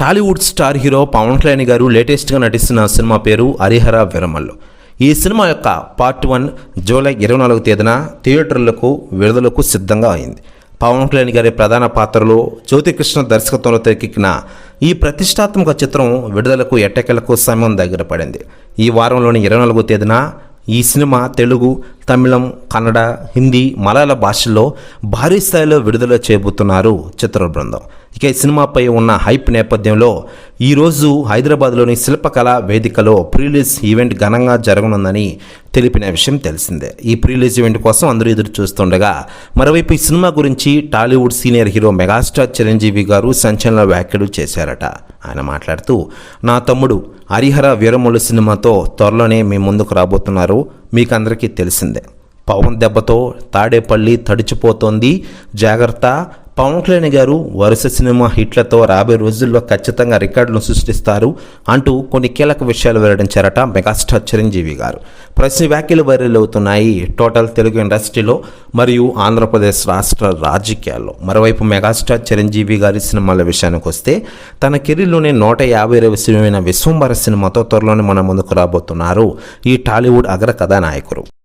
Tollywood star hero Pawan Kalyan garu లేటెస్ట్గా నటిస్తున్న cinema పేరు హరిహర విరమల్లు. ఈ సినిమా యొక్క పార్ట్ వన్ జూలై ఇరవై నాలుగు తేదీన థియేటర్లకు విడుదలకు సిద్ధంగా అయింది. పవన్ కళ్యాణ్ గారి ప్రధాన పాత్రలో జ్యోతికృష్ణ దర్శకత్వంలో తెరకెక్కిన ఈ ప్రతిష్టాత్మక చిత్రం విడుదలకు ఎట్టకెలకు సమయం దగ్గర పడింది. ఈ వారంలోని ఇరవై నాలుగో తేదీన ఈ సినిమా తెలుగు తమిళం కన్నడ హిందీ మలయాళ భాషల్లో భారీ స్థాయిలో విడుదల చేయబోతున్నారు చిత్ర బృందం. ఇక ఈ సినిమాపై ఉన్న హైప్ నేపథ్యంలో ఈరోజు హైదరాబాద్లోని శిల్పకళ వేదికలో ప్రీలీజ్ ఈవెంట్ ఘనంగా జరగనుందని తెలిపిన విషయం తెలిసిందే. ఈ ప్రీలీజ్ ఈవెంట్ కోసం అందరూ ఎదురు చూస్తుండగా మరోవైపు ఈ సినిమా గురించి Tollywood senior hero megastar Chiranjeevi garu సంచలన వ్యాఖ్యలు చేశారట. ఆయన మాట్లాడుతూ నా తమ్ముడు హరిహర వీరములు సినిమాతో త్వరలోనే మీ ముందుకు రాబోతున్నారు. మీకు అందరికీ తెలిసిందే. పవన్ దెబ్బతో తాడేపల్లి తడిచిపోతోంది. జాగ్రత్త పవన్ కళ్యాణ్ గారు వరుస సినిమా హిట్లతో రాబోయే రోజుల్లో ఖచ్చితంగా రికార్డులను సృష్టిస్తారు అంటూ కొన్ని కీలక విషయాలు వెల్లడించారట మెగాస్టార్ చిరంజీవి గారు. ప్రశ్న వ్యాఖ్యలు వైరల్ అవుతున్నాయి. టోటల్ తెలుగు ఇండస్ట్రీలో మరియు ఆంధ్రప్రదేశ్ రాష్ట్ర రాజకీయాల్లో. మరోవైపు మెగాస్టార్ చిరంజీవి గారి సినిమాల విషయానికి వస్తే తన కెరీర్లోనే నూట యాభై ఇరవై సినిమైన విశ్వంభర సినిమాతో త్వరలోనే మన ముందుకు రాబోతున్నారు ఈ టాలీవుడ్ అగ్ర కథానాయకుడు.